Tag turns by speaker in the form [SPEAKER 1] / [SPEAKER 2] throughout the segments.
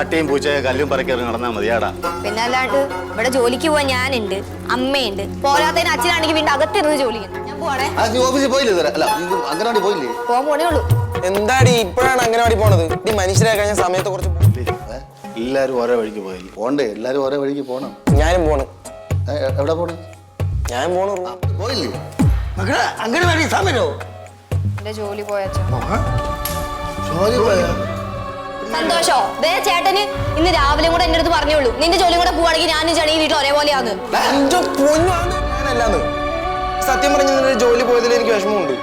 [SPEAKER 1] പട്ടിയും പൂച്ചയും കല്ലും പറക്കി നടന്നാൽ മതിയാടാ
[SPEAKER 2] പിന്നെ അല്ലാണ്ട് ഇവിടെ ജോലിക്ക് പോവാൻ ഞാനുണ്ട് അമ്മയുണ്ട്. പോരാത്തതിന് അച്ഛനാണെങ്കിൽ വീണ്ടും അകത്തിരുന്ന് ജോലി ചെയ്യുന്നു ഞാൻ പോവാണേ.
[SPEAKER 3] ആ നീ ഓഫീസിൽ പോയില്ലേ ഇതുവരെ? അല്ല നീ പോയില്ലേ?
[SPEAKER 2] പോകാൻ പോണേ ഉള്ളൂ.
[SPEAKER 4] എന്താടി ഇപ്പോഴാണ് അംഗനവാടി പോണത്? നീ കഴിഞ്ഞ സമയത്തെ കുറച്ച് പോ-
[SPEAKER 3] ഏ? എല്ലാരും ഓരോ വഴിക്ക് പോയില്ലേ പോണ്ടേ എല്ലാരും ഓരോ വഴിക്ക് പോണം.
[SPEAKER 4] ഞാനും പോണ്.
[SPEAKER 3] ഏ, എവിടെ പോണേ?
[SPEAKER 4] ഞാൻ പോണു.
[SPEAKER 3] പോയില്ലേ?
[SPEAKER 5] മക്കളെ അംഗനവാടി സമരോ?
[SPEAKER 2] എന്റെ ജോലി പോയച്ചോ.
[SPEAKER 3] ജോലി പോയാ?
[SPEAKER 2] സന്തോഷോ? ദേ ചേട്ടന് ഇന്ന് രാവിലെ കൂടെ എന്റെ അടുത്ത് പറഞ്ഞോളൂ. നിന്റെ ജോലിയും കൂടെ പോവാണെങ്കിൽ ഞാനും ചെടി വീട്ടിൽ ഒരേപോലെയാന്ന്.
[SPEAKER 4] സത്യം പറഞ്ഞ നിന്റെ ജോലി പോയതിൽ എനിക്ക് വിഷമമുണ്ട്.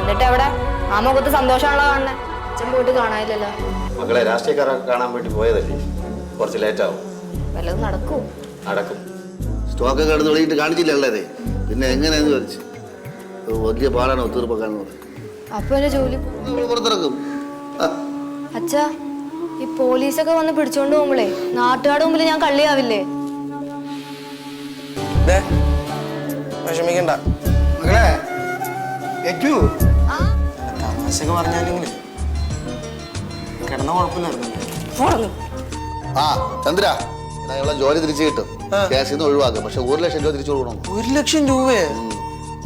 [SPEAKER 2] എന്നിട്ട് എവിടെ? ആ മുഖത്ത് സന്തോഷമാണല്ലോ കാണുന്നത് അച്ഛൻ പോയിട്ട് കാണാനില്ലല്ലോ.
[SPEAKER 1] മക്കളെ രാഷ്ട്രീയക്കാരെ കാണാൻ വേണ്ടി പോയതല്ലേ? കുറച്ച് ലേറ്റ് ആവും.
[SPEAKER 2] വല്ലതും നടക്കൂ.
[SPEAKER 1] നടക്കും.
[SPEAKER 3] സ്റ്റോക്ക് കടന്ന് തുടങ്ങിയിട്ട് കാണിച്ചില്ല ഉള്ളതേ പിന്നെ എങ്ങനെയെന്ന് ചോദിച്ചു. വലിയ പാടാണ് ഒത്തീർപ്പൊക്കെ
[SPEAKER 2] അപ്പൊ എന്റെ ജോലി
[SPEAKER 3] നമ്മൾ പുറത്തിറക്കും. ആ,
[SPEAKER 2] അച്ഛാ ഈ പോലീസൊക്കെ വന്ന് പിടിച്ചോണ്ട് പോകുമ്പോളേ നാട്ടുകാരുടെ മുമ്പിൽ ഞാൻ കള്ളിയാവില്ലേ?
[SPEAKER 4] ദേ, വിഷമിക്കണ്ട.
[SPEAKER 5] മകളെ
[SPEAKER 4] തമാശക്ക് പറഞ്ഞാലെങ്കിലും കിടന്ന കുഴപ്പമില്ലായിരുന്നു.
[SPEAKER 3] ആ ചന്ദ്ര ഇവളെ ജോലി തിരിച്ചു കിട്ടും. കേസിൽ നിന്ന് ഒഴിവാക്കും പക്ഷെ ഒരു ലക്ഷം രൂപ തിരിച്ചു കൊടുക്കണം.
[SPEAKER 4] ഒരു ലക്ഷം രൂപയെ?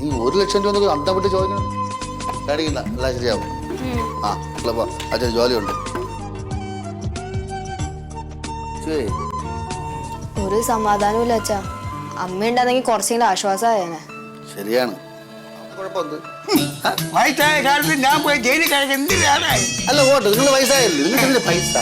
[SPEAKER 3] ഈ നീ ഒരു ലക്ഷം രൂപ അന്തം വിട്ട് ചോദിക്കണം. കാണിക്കുന്ന എല്ലാം ശരിയാവും. ആ എളുപ്പം അച്ഛൻ ജോലിയുണ്ട്.
[SPEAKER 2] ഒരു സമാധാനമില്ല അച്ഛാ. അമ്മ ഉണ്ടെന്നെങ്കിൽ കുറച്ചെങ്കിലും ആശ്വാസമായേനെ.
[SPEAKER 3] ശരിയാണ്.
[SPEAKER 5] വയസ്സായ കാലത്ത് ഞാൻ പോയി ജയിലിൽ കിടക്കുന്ന എന്തിനാണ്?
[SPEAKER 3] അല്ല ഓട്ട് നിങ്ങൾ വയസ്സായല്ലേ? നിങ്ങൾക്ക് പൈസ?